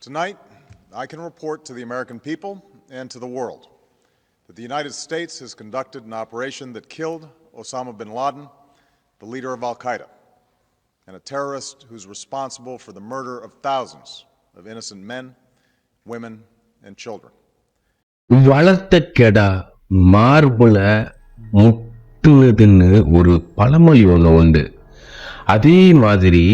Tonight, I can report to the American people and to the world that the United States has conducted an operation that killed Osama bin Laden, the leader of Al Qaeda, and a terrorist who's responsible for the murder of thousands of innocent men, women, and children. வளர்த்த மார்புல முட்டுனதுன்னு ஒரு பழமொழி ஒன்று உண்டு அதே மாதிரி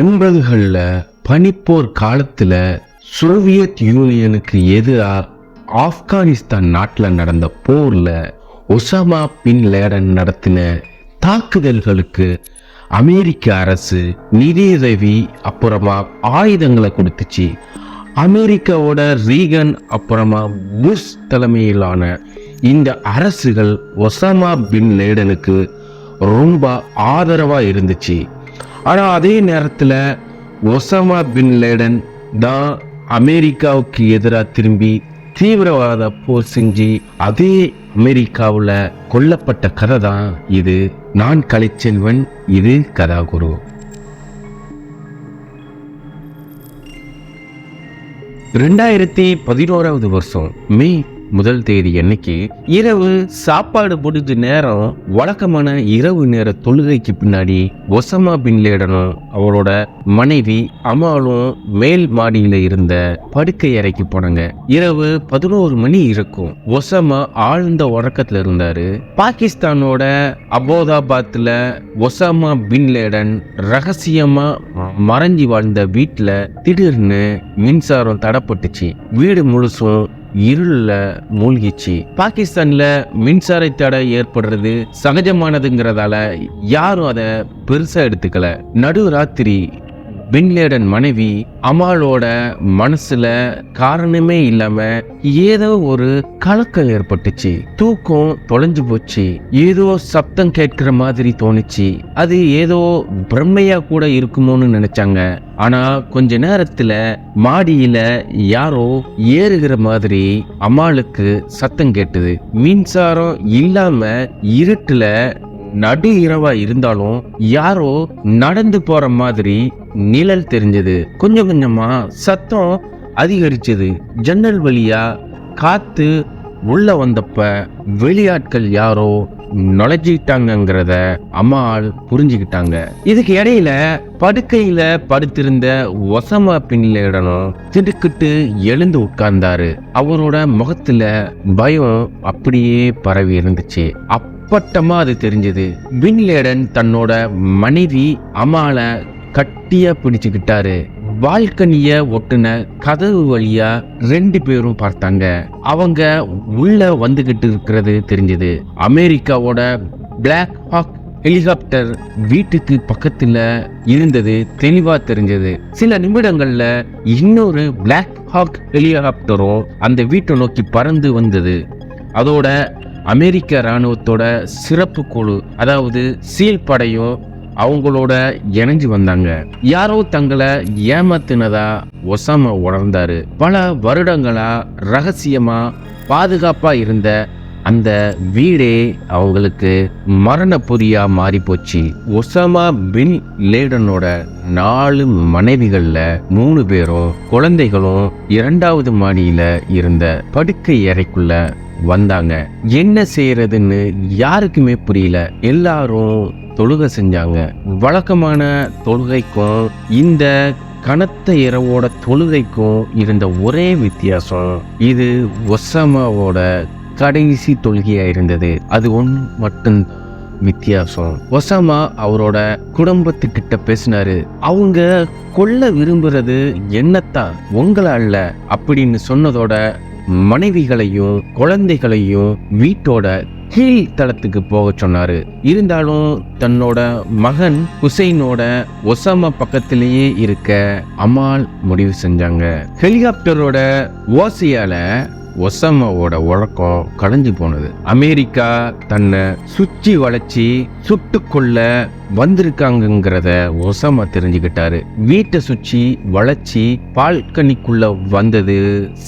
எண்பதுகளில் பனிப்போர் காலத்தில் Soviet யூனியனுக்கு எதிராக ஆப்கானிஸ்தான் நாட்டில் நடந்த போரில் ஒசாமா பின் லேடன் நடத்தின தாக்குதல்களுக்கு அமெரிக்க அரசு நிதியுதவி அப்புறமா ஆயுதங்களை கொடுத்துச்சு. அமெரிக்காவோட ரீகன் அப்புறமா புஷ் தலைமையிலான இந்த அரசுகள் ஒசாமா பின் லேடனுக்கு ரொம்ப ஆதரவாக இருந்துச்சு. ஆனால் அதே நேரத்தில் ஒசாமா பின் லேடன் தான் அமெரிக்காவுக்கு எதிராக திரும்பி தீவிரவாத போர் செஞ்சு அதே அமெரிக்காவில் கொல்லப்பட்ட கதை தான் இது. நான் கலைச்செல்வன் இது கதாகுரு. ரெண்டாயிரத்தி பதினோராவது வருஷம் மே முதல் தேதி அன்னைக்கு இரவு சாப்பாடு முடிஞ்ச நேரம் வழக்கமான இரவு நேர தொழுகைக்கு பின்னாடி ஒசமா பின் லேடனும் அவரோட மனைவி அம்மாளும் மேல் மாடியில இருந்த படுக்கை அறைக்கு போனாங்க. இரவு பதினோரு மணி இருக்கும். ஒசமா ஆழ்ந்த உறக்கத்துல இருந்தாரு. பாகிஸ்தானோட அபோதாபாத்ல ஒசாமா பின் லேடன் ரகசியமா மறைஞ்சி வாழ்ந்த வீட்டுல திடீர்னு மின்சாரம் தடப்பட்டுச்சு. வீடு முழுசும் இருளில் மூழ்கிச்சு. பாகிஸ்தான்ல மின்சார தடை ஏற்படுறது சகஜமானதுங்கிறதால யாரும் அதை பெருசா எடுத்துக்கல. நடு ராத்திரி பின்லேடன் மனைவி அமாலோட மனசுல காரணமே இல்லாம ஏதோ ஒரு கலக்கம் ஏற்பட்டுச்சு. தூக்கம் தொலைஞ்சு போச்சு. ஏதோ சப்தம் கேட்கிற மாதிரி தோணுச்சு. அது ஏதோ பிரம்மையா கூட இருக்குமோன்னு நினைச்சாங்க. ஆனா கொஞ்ச நேரத்துல மாடியில யாரோ ஏறுகிற மாதிரி அம்மாளுக்கு சத்தம் கேட்டுது. மின்சாரம் இல்லாம இருட்டுல நடு இரவா இருந்தாலும் யாரோ நடந்து போற மாதிரி நிழல் தெரிஞ்சது. கொஞ்சம் கொஞ்சமா சத்தம் அதிகரிச்சது. ஜன்னல் வழியா காத்து உள்ள வந்தப்ப வெளியாட்கள் யாரோ நுழைஞ்சிட்டாங்கிறத அம்மாள் புரிஞ்சுக்கிட்டாங்க. இதுக்கு இடையில படுக்கையில படுத்திருந்த ஒசமா பின்னிடனும் திடுக்கிட்டு எழுந்து உட்கார்ந்தாரு. அவரோட முகத்துல பயம் அப்படியே பரவி இருந்துச்சு. அப்பட்டமா அது தெரிஞ்சது. பின்லேடன் தன்னோட மனைவி அமால கட்டியா பிடிச்சுக்கிட்டாரு. பால்கனிய ஒட்டுன கதவு வழியா ரெண்டு பேரும் பார்த்தாங்க. அவங்க உள்ள வந்துகிட்டு இருக்கிறது தெரிஞ்சது. அமெரிக்காவோட பிளாக் ஹாக் ஹெலிகாப்டர் வீட்டுக்கு பக்கத்துல இருந்தது தெளிவா தெரிஞ்சது. சில நிமிடங்கள்ல இன்னொரு பிளாக் ஹாக் ஹெலிகாப்டரும் அந்த வீட்டை நோக்கி பறந்து வந்தது. அதோட அமெரிக்க இராணுவத்தோட சிறப்பு குழு அதாவது சீல் படையோ அவங்களோட இணைஞ்சு வந்தாங்க. யாரோ தங்களை ஏமாத்தினதா ஒசாமா உணர்ந்தாரு. பல வருடங்களா ரகசியமா பாதுகாப்பா இருந்த அந்த வீடே அவங்களுக்கு மரண பொறியா மாறி போச்சு. ஒசாமா பின் லேடனோட நாலு மனைவிகள்ல மூணு பேரும் குழந்தைகளும் இரண்டாவது மாடியில இருந்த படுக்கை அறைக்குள்ள வந்தாங்க. என்ன செய்யறதுன்னு யாருக்குமே புரியல. எல்லாரும் தொழுகை செஞ்சாங்க. வழக்கமான தொழுகைக்கும் இந்த கனத்த இரவோட தொழுகைக்கும் இருந்த ஒரே வித்தியாசம் இது ஒசாமாவோட கடைசி தொழுகையா இருந்தது. அது ஒன்று மட்டும் வித்தியாசம். ஒசாமா அவரோட குடும்பத்துக்கிட்ட பேசினாரு அவங்க கொல்ல விரும்புறது என்னத்தான்? உங்களை அல்ல அப்படின்னு சொன்னதோட மனைவிகளையும் குழந்தைகளையும் வீட்டோட கீழ் தளத்துக்கு போக சொன்னாரு. இருந்தாலும் தன்னோட மகன் ஹுசைனோட ஒசாமா பக்கத்திலேயே இருக்க அமால் முடிவு செஞ்சாங்க. ஹெலிகாப்டரோட ஓசையால ஒசாமாவோட உழக்கம் கலைஞ்சு போனது. அமெரிக்கா தன்னை சுற்றி வளைச்சி சுட்டு கொள்ள வந்திருக்காங்கங்கிறத ஒசாமா தெரிஞ்சுக்கிட்டாரு. வீட்டை சுற்றி வளைச்சி பால்கனிக்குள்ள வந்தது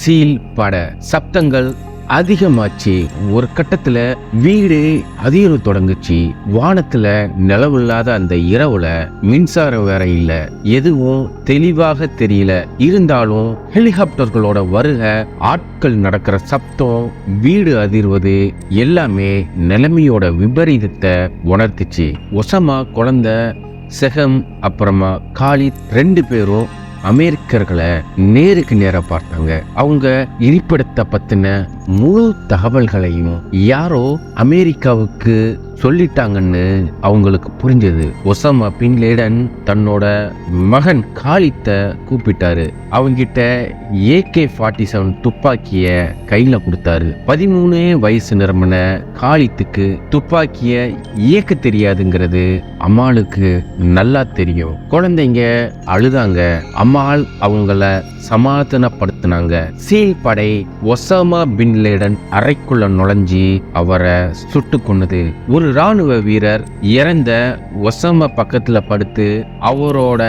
சீல் பட சப்தங்கள் அதிகமாச்சு. ஒரு கட்டத்துல வீடு அதிர தொடங்குச்சு. வானத்துல நிலவில்லாத அந்த இரவுல மின்சாரம் வேற இல்ல. எதுவும் தெளிவாக தெரியல. இருந்தாலும் ஹெலிகாப்டர்களோட வருக ஆட்கள் நடக்கிற சப்தம் வீடு அதிர்வது எல்லாமே நிலைமையோட விபரீதத்தை உணர்த்துச்சு. ஒசமா குழந்தை செகம் அப்புறமா காலித் ரெண்டு பேரும் அமெரிக்கர்களை நேருக்கு நேராக பார்த்தாங்க அவங்க இருப்பிடத்தை பத்தின முழு தகவல்களையும் யாரோ அமெரிக்காவுக்கு சொல்லிட்டாங்கன்னு அவங்களுக்கு புரிஞ்சது. ஒசாமா பின் லேடன் தன்னோட மகன் காலித்த கூப்பிட்டாரு. அவங்கிட்ட ஏகே ஃபார்ட்டி செவன் துப்பாக்கிய கையில கொடுத்தாரு. பதிமூணு வயசு நிரம்பின காலித்துக்கு துப்பாக்கிய இயக்க தெரியாதுங்கிறது அம்மாளுக்கு நல்லா தெரியும். குழந்தைங்க அழுதாங்க. அம்மாள் அவங்கள சமாதானப்படுத்தினாங்க சீல் படை ஒசாமா பின் லேடன் அறைக்குள்ள நுழைஞ்சி அவரை சுட்டு கொண்டது ஒரு ராணுவ வீரர் இறந்த ஒசாமா பக்கத்துல படுத்து அவரோட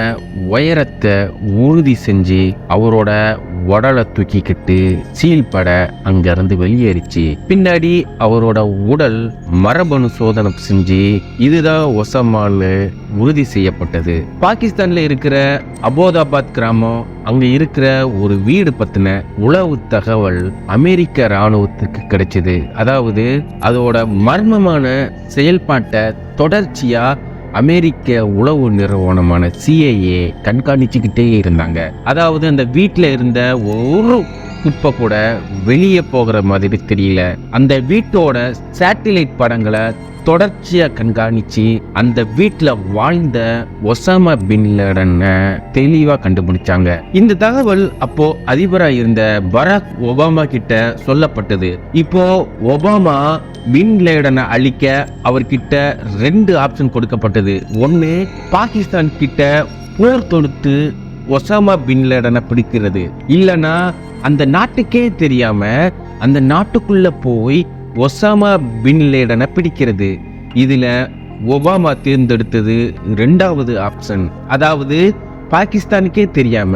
உயரத்தை உறுதி செஞ்சு அவரோட உடலை தூக்கிக்கிட்டு சீல் பட அங்கிருந்து வெளியேறிச்சு. பின்னாடி அவரோட உடல் மரபணு சோதனை செஞ்சு இதுதான் ஒசமான்னு உறுதி செய்யப்பட்டது. பாகிஸ்தான்ல இருக்கிற அபோதாபாத் கிராமம் அங்க இருக்கிற ஒரு வீடு பத்தின உளவு தகவல் அமெரிக்க ராணுவத்துக்கு கிடைச்சது. அதாவது அதோட மர்மமான செயல்பாட்டை தொடர்ச்சியா அமெரிக்க உளவு நிறுவனமான சிஐஏ கண்காணிச்சுக்கிட்டே இருந்தாங்க. அதாவது அந்த வீட்டில் இருந்த ஒரு இப்போ கூட வெளியே போகிற மாதிரி தெரியல. அந்த வீட்டோட சேட்டிலைட் படங்களை தொடர்ச்சியாக கண்காணித்து அந்த வீட்டில் வாழ்ந்த ஒசாமா பின் லேடனை தெளிவாக கண்டுபிடிச்சாங்க. இந்த தகவல் அப்போ அதிபராக இருந்த பராக் ஒபாமா கிட்ட சொல்லப்பட்டது. இப்போ ஒபாமா பின் லேடனை அழிக்க அவர்கிட்ட ரெண்டு ஆப்ஷன் கொடுக்கப்பட்டது. ஒன்று பாகிஸ்தான் கிட்ட போர் தொடுத்து ஒசாமா பின் லேடனை பிடிக்கிறது. இல்லனா அந்த நாட்டுக்கே தெரியாம அந்த நாட்டுக்குள்ள போய் ஒசாமா பின் லேடனை பிடிக்கிறது. இதுல ஒபாமா தேர்ந்தெடுத்தது ரெண்டாவது ஆப்ஷன். அதாவது பாகிஸ்தானுக்கே தெரியாம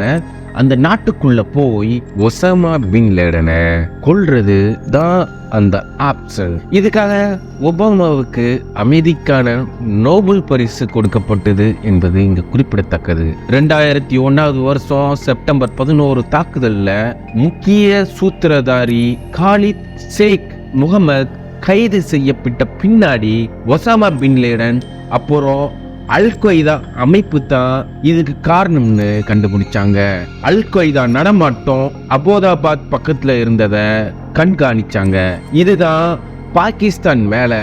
அந்த நாட்டுக்குள்ள போய் ஒசாமா பின் லேடனை கொள்றது தான் அந்த ஆப்ஷன் இதுக்காக ஒபாமாவுக்கு அமைதிக்கான நோபல் பரிசு கொடுக்கப்பட்டது என்பது இங்கு குறிப்பிடத்தக்கது. ரெண்டாயிரத்தி ஒன்னாவது வருஷம் செப்டம்பர் பதினோரு தாக்குதல்ல முக்கிய சூத்திரதாரி காலித் ஷேக் முகமது கைது செய்யப்பட்ட பின்னாடி ஒசாமா பின் லேடன் அப்புறம் அல் கொய்தா அமைப்பு தான் இதுக்கு காரணம்னு கண்டுபிடிச்சாங்க. அல் கொய்தா நடமாட்டம் அபோதாபாத் பக்கத்துல இருந்தத கண்காணிச்சாங்க. இதுதான் பாகிஸ்தான் மேல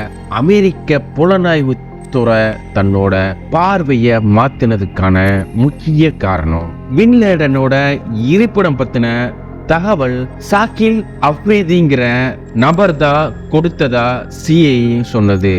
அமெரிக்க புலனாய்வு துறை தன்னோட பார்வையை மாத்தினதுக்கான முக்கிய காரணம். வின்லேடனோட இருப்பிடம் பத்தின தகவல் சாக்கில் அஃபேதிங்கிற நபர் தான் கொடுத்ததா சிஐ சொன்னது.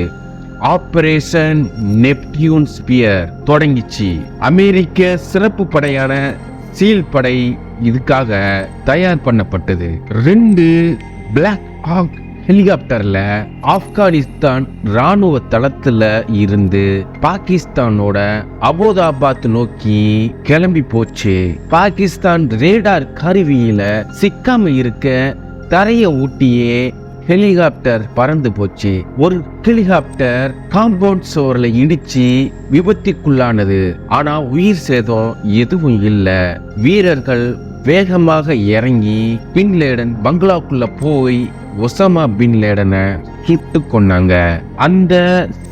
ஆபரேஷன் நெப்டியூன் ஸ்பியர் தொடங்கிச்சு. அமெரிக்க சிறப்பு படையான சீல் படை இதுக்காக தயார் பண்ணப்பட்டது. ரெண்டு பிளாக் ஹாக் ஹெலிகாப்டர்ல ஆப்கானிஸ்தான் ராணுவ தளத்துல இருந்து பாகிஸ்தானோட அபோதாபாத் நோக்கி கிளம்பி போச்சு. பாகிஸ்தான் ரேடார் கருவியில சிக்காம இருக்க தரைய ஊட்டியே ஹெலிகாப்டர் பறந்து போச்சு. ஒரு ஹெலிகாப்டர் காம்பவுண்ட் சுவரில் இடிச்சு விபத்துக்குள்ளானது. ஆனா உயிர் சேதம் எதுவும் இல்லை. வீரர்கள் வேகமாக இறங்கி பின் லேடன் பங்களாக்குள்ள போய் ஒசாமா பின் லேடனை சுட்டு கொன்னாங்க. அந்த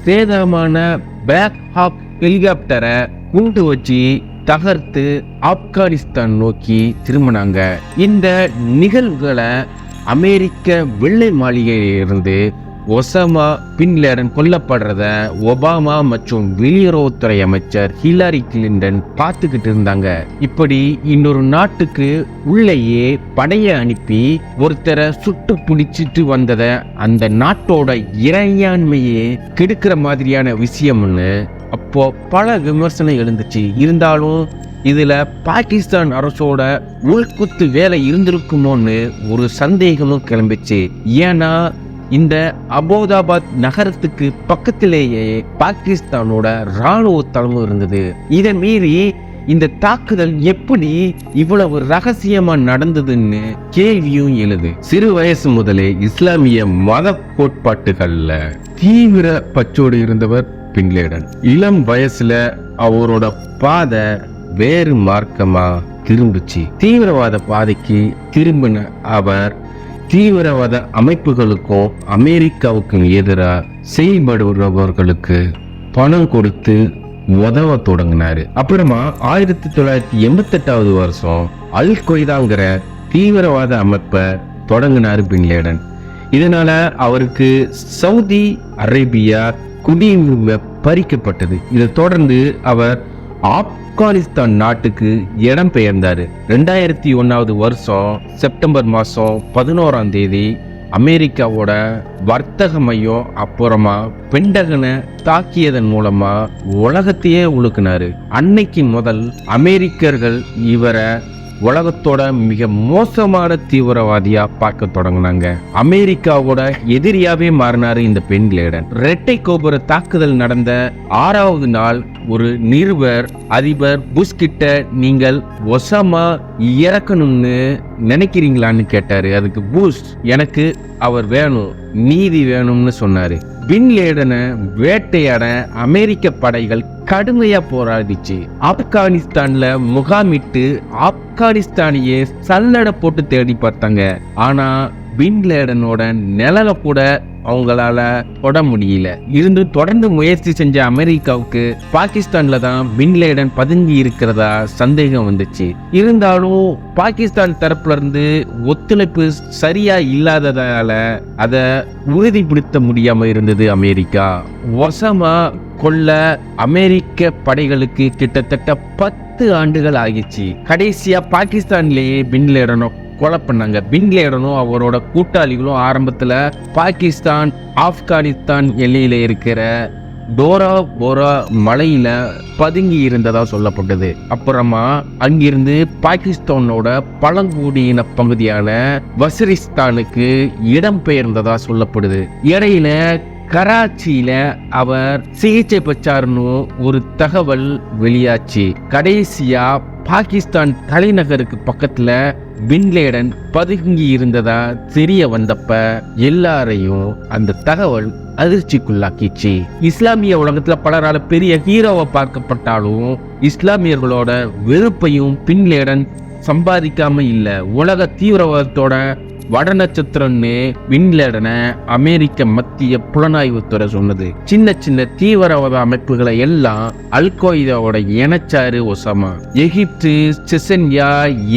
சேதமான பேக் ஹாக் ஹெலிகாப்டரை குண்டு வச்சு தகர்த்து ஆப்கானிஸ்தான் நோக்கி திரும்பினாங்க. இந்த நிகழ்வுகளை அமெரிக்க வெள்ளை மாளிகையிலிருந்து ஒசாமா பின்லேடன் கொல்லப்படுறத ஒபாமா மற்றும் வெளியுறவுத்துறை அமைச்சர் ஹிலாரி கிளின்டன் பார்த்துக்கிட்டு இருந்தாங்க. இப்படி இன்னொரு நாட்டுக்கு உள்ளேயே படைய அனுப்பி ஒருத்தரை சுட்டு பிடிச்சிட்டு வந்ததை அந்த நாட்டோட இறையாண்மையே கெடுக்கிற மாதிரியான விஷயம்னு அப்போ பல விமர்சனம் எழுந்துச்சு. இருந்தாலும் இதில் பாகிஸ்தான் அரசோட உள்குத்து வேலை இருந்திருக்குமோன்னு ஒரு சந்தேகமும் கிளம்பிச்சு. ஏன்னா இந்த அபோதாபாத் நகரத்துக்கு பக்கத்திலேயே பாகிஸ்தானோட இராணுவ தளமும் இருந்தது. இதை மீறி இந்த தாக்குதல் எப்படி இவ்வளவு ரகசியமா நடந்ததுன்னு கேள்வியும் எழுது. சிறு வயசு முதலே இஸ்லாமிய மத கோட்பாட்டுகள்ல தீவிர பச்சோடு இருந்தவர் பின்லேடன். இளம் வயசுல அவரோட பாதை வேறு மார்க்கமா திரும்பிச்சு தீவிரவாத பாதைக்கு திரும்பின அவர் தீவிரவாத அமைப்புகளுக்கும் அமெரிக்காவுக்கும் எதிராக செயல்படுபவர்களுக்கு பணம் கொடுத்து உதவ தொடங்கினாரு. அப்புறமா ஆயிரத்தி தொள்ளாயிரத்தி எண்பத்தெட்டாவது வருஷம் அல் கொய்தாங்கிற தீவிரவாத அமைப்பை தொடங்கினார் பின்லேடன். இதனால அவருக்கு சவுதி அரேபியா குடியுரிமை பறிக்கப்பட்டது. இதை தொடர்ந்து அவர் ஆப்கானிஸ்தான் நாட்டுக்கு இடம் பெயர்ந்தார். ரெண்டாயிரத்தி ஒன்றாவது வருஷம் செப்டம்பர் மாதம் பதினோராம் தேதி அமெரிக்காவோட வர்த்தக மையம் அப்புறமா பெண்டகனை தாக்கியதன் மூலமா உலகத்தையே உழுக்கினாரு அன்னைக்கு முதல் அமெரிக்கர்கள் இவரை உலகத்தோட மிக மோசமான தீவிரவாதியா பார்க்க தொடங்கினாங்க. அமெரிக்காவோட எதிரியாவே மாறினாரு இந்த பெண் லேடன். ரெட்டை கோபுர தாக்குதல் நடந்த ஆறாவது நாள் ஒரு நிருபர் அதிபர் புஷ் கிட்ட நீங்கள் ஒசாமா இறக்கணும்னு நினைக்கிறீங்களான்னு கேட்டாரு. அதுக்கு புஷ் எனக்கு அவர் வேணும் நீதி வேணும்னு சொன்னாரு. பின்லேடனை வேட்டையாட அமெரிக்க படைகள் கடுமையா போராடிச்சு. ஆப்கானிஸ்தான்ல முகாமிட்டு ஆப்கானிஸ்தானியே சல்லடை போட்டு தேடி பார்த்தாங்க. ஆனா பின்லேடனோட லேடனோட கூட அவங்களால தொட முடியல. இருந்து தொடர்ந்து முயற்சி செஞ்ச அமெரிக்காவுக்கு பாகிஸ்தான்ல தான் பின்லேடன் பதுங்கி இருக்கிறதா சந்தேகம் வந்துச்சு. இருந்தாலும் பாகிஸ்தான் தரப்புல இருந்து ஒத்துழைப்பு சரியா இல்லாததால அதை உறுதிப்படுத்த முடியாம இருந்தது அமெரிக்கா. ஒசமா கொல்ல அமெரிக்க படைகளுக்கு கிட்டத்தட்ட பத்து ஆண்டுகள் ஆகிச்சு. கடைசியா பாகிஸ்தான்லேயே பின்லேடனும் கொலை பண்ணாங்க பின்லேடனும் அவரோட கூட்டாளிகளும் ஆரம்பத்தில் பாகிஸ்தான் ஆப்கானிஸ்தான் எல்லையில் இருக்கிற டோரா போரா மலையில பதுங்கி இருந்ததா சொல்லப்பட்டது. அப்புறமா அங்கிருந்து பாகிஸ்தானோட பழங்குடியின பகுதியான வசிரிஸ்தானுக்கு இடம்பெயர்ந்ததா சொல்லப்படுது. இடையில கராச்சியில அவர் சிகிச்சை பெற்றாருன்னு ஒரு தகவல் வெளியாச்சு. கடைசியா பாகிஸ்தான் தலைநகருக்கு பக்கத்துல பின்லேடன் பதுங்கி இருந்ததா தெரிய வந்தப்ப எல்லாரையும் அந்த தகவல் அதிர்ச்சிக்குள்ளாக்கிச்சு. இஸ்லாமிய உலகத்துல பலரால பெரிய ஹீரோவை பார்க்கப்பட்டாலும் இஸ்லாமியர்களோட வெறுப்பையும் பின்லேடன் சம்பாதிக்காம இல்ல. உலக தீவிரவாதத்தோட வடநட்சத்திரம்னு விண்லேடனை அமெரிக்க மத்திய புலனாய்வுத்துறை சொன்னது. சின்ன சின்ன தீவிரவாத அமைப்புகளை எல்லாம் அல்கொய்தாவோட இணைச்சாரு Osama. Egypt Chechnya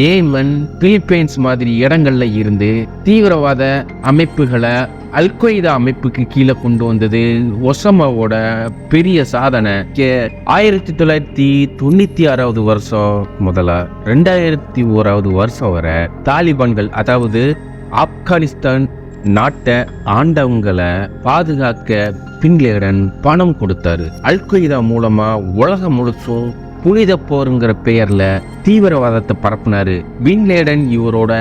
Yemen Philippines மாதிரி இடங்கள்ல இருந்து தீவிரவாத அமைப்புகளை அல் கொய்தா அமைப்புக்கு கீழே கொண்டு வந்தது ஒசமாவோட பெரிய சாதனை. கே- ஆயிரத்தி தொள்ளாயிரத்தி தொண்ணூத்தி ஆறாவது வருஷம் முதல்ல ரெண்டாயிரத்தி ஓராவது வருஷம் வரை தாலிபான்கள் அதாவது ஆப்கானிஸ்தான் நாட்டை ஆண்டவங்களை பாதுகாக்க பின்லேடன் பணம் கொடுத்தாரு. அல் கொய்தா மூலமா உலகம் முழுசும் புனித போருங்கிற பெயர்ல தீவிரவாதத்தை பரப்புனாரு. பின்லேடன் இவரோட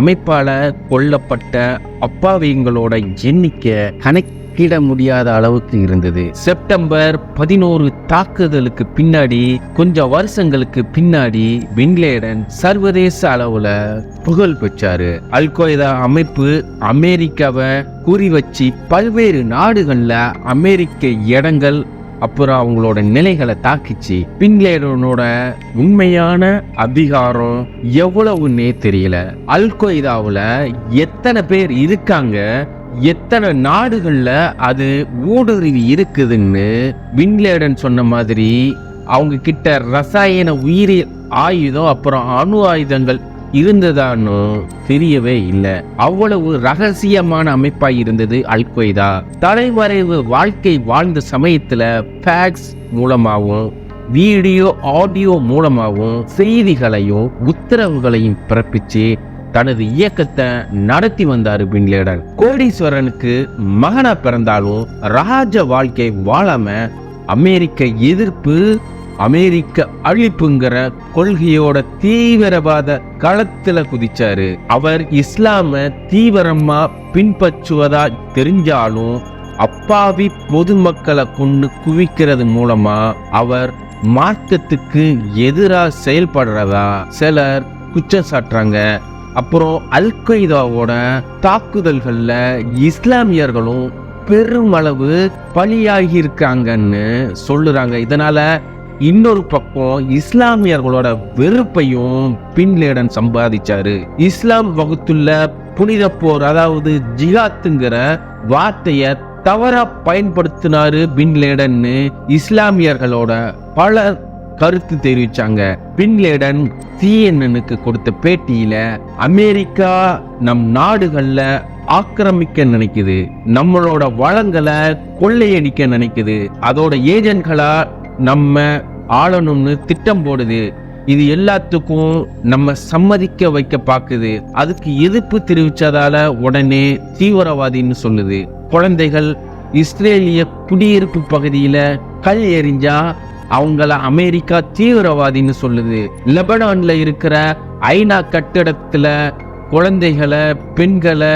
அமைப்பால கொல்லப்பட்ட அப்பாவிங்களோட எண்ணிக்கை கணக்கிட முடியாத அளவுக்கு இருந்தது. செப்டம்பர் பதினோரு தாக்குதலுக்கு பின்னாடி கொஞ்சம் வருஷங்களுக்கு பின்னாடி பின்லேடன் சர்வதேச அளவுல புகழ் பெற்றாரு. அல் கொய்தா அமைப்பு அமெரிக்காவை குறி வச்சு பல்வேறு நாடுகள்ல அமெரிக்க இடங்கள் அப்புறம் அவங்களோட நிலைகளை தாக்கிச்சு. பின்லேடனோட உண்மையான அதிகாரம் எவ்வளவுன்னே தெரியல. அல்கொய்தாவில் எத்தனை பேர் இருக்காங்க எத்தனை நாடுகளில் அது ஊடுருவி இருக்குதுன்னு பின்லேடன் சொன்ன மாதிரி அவங்க கிட்ட ரசாயன உயிரி ஆயுதம் அப்புறம் அணு ஆயுதங்கள் இருந்ததான்னு தெரியவே இல்லை. அவ்வளவு ரகசியமான அமைப்பாக இருந்தது அல் கொய்தா தலைமறைவு வாழ்க்கை வாழ்ந்த சமயத்தில் ஃபேக்ஸ் மூலமாகவும் வீடியோ ஆடியோ மூலமாகவும் செய்திகளையும் உத்தரவுகளையும் பிறப்பிச்சு தனது இயக்கத்தை நடத்தி வந்தார் பின்லேடன் கோடீஸ்வரனுக்கு மகனா பிறந்தாலும் ராஜ வாழ்க்கை வாழாம அமெரிக்க எதிர்ப்பு அமெரிக்க அழிப்புங்கிற கொள்கையோட தீவிரவாத களத்துல குதிச்சாரு. அவர் இஸ்லாம தீவிரமா பின்பற்றுவதா தெரிஞ்சாலும் அப்பாவி பொதுமக்களை கொண்டு குவிக்கிறது மூலமா அவர் மார்க்கத்துக்கு எதிராக செயல்படுறதா சிலர் குற்றம் சாட்டுறாங்க. அப்புறம் அல் கொய்தாவோட தாக்குதல்களில் இஸ்லாமியர்களும் பெருமளவு பலியாகி இருக்காங்கன்னு சொல்லுறாங்க. இதனால இன்னொரு பக்கம் இஸ்லாமியர்களோட வெறுப்பையும் பின்லேடன் சம்பாதிச்சாரு. இஸ்லாம் வகுத்துள்ள புனித போர் அதாவது ஜிகாத்துங்கிற வார்த்தைய தவறா பயன்படுத்தினாரு பின்லேடன்னு இஸ்லாமியர்களோட பல கருத்து தெரிவிச்சாங்க. பின்லேடன் சிஎன்எனுக்கு கொடுத்த பேட்டியில அமெரிக்கா நம் நாடுகள்ல ஆக்கிரமிக்க நினைக்குது நம்மளோட வளங்களை கொள்ளையடிக்க நினைக்குது அதோட ஏஜென்ட்களா நம்ம ஆளணும்னு திட்டம் போடுது. இது எல்லாத்துக்கும் நம்ம சம்மதிக்க வைக்க பார்க்குது அதுக்கு எதிர்ப்பு தெரிவித்ததால் உடனே தீவிரவாதின்னு சொல்லுது. குழந்தைகள் இஸ்ரேலிய குடியிருப்பு பகுதியில் கல் எறிஞ்சா அவங்கள அமெரிக்கா தீவிரவாதின்னு சொல்லுது. லெபனானில் இருக்கிற ஐநா கட்டிடத்தில் குழந்தைகளை பெண்களை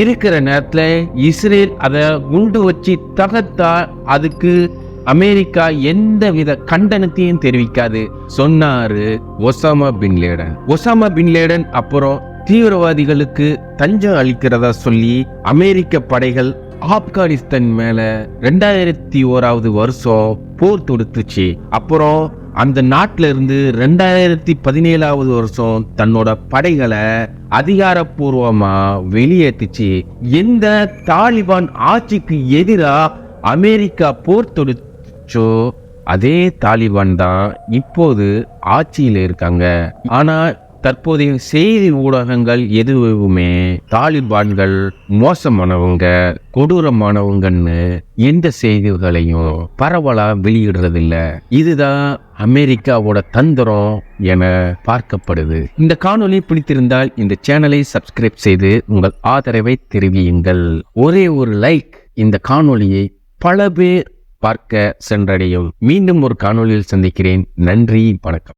இருக்கிற நேரத்தில் இஸ்ரேல் அதை குண்டு வச்சு தகர்த்தா அதுக்கு அமெரிக்கா எந்தவித கண்டனத்தையும் தெரிவிக்காது. சொன்னாரு Osama bin Laden. Osama bin Laden அப்புறம் தீவிரவாதிகளுக்கு தஞ்சம் அளிக்கிறதா சொல்லி அமெரிக்க படைகள் ஆப்கானிஸ்தான் மேல ரெண்டாயிரத்தி ஓராவது வருஷம் போர் தொடுத்துச்சு. அப்புறம் அந்த நாட்டில இருந்து ரெண்டாயிரத்தி பதினேழாவது வருஷம் தன்னோட படைகளை அதிகாரப்பூர்வமா வெளியேற்றுச்சு எந்த தாலிபான் ஆட்சிக்கு எதிராக அமெரிக்கா போர் தொடுத்து தொடுச்சோ அதே தாலிபான் தான் இப்போது ஆட்சியில் இருக்காங்க. ஆனா தற்போதைய செய்தி ஊடகங்கள் எதுவுமே தாலிபான்கள் மோசமானவங்க கொடூரமானவங்கன்னு எந்த செய்திகளையும் பரவலா வெளியிடுறதில்ல. இதுதான் அமெரிக்காவோட தந்திரம் என பார்க்கப்படுது. இந்த காணொலி பிடித்திருந்தால் இந்த சேனலை சப்ஸ்கிரைப் செய்து உங்கள் ஆதரவை தெரிவியுங்கள். ஒரே ஒரு லைக் இந்த காணொலியை பல பேர் பார்க்க சென்றடையும். மீண்டும் ஒரு காணொளியில் சந்திக்கிறேன். நன்றி வணக்கம்.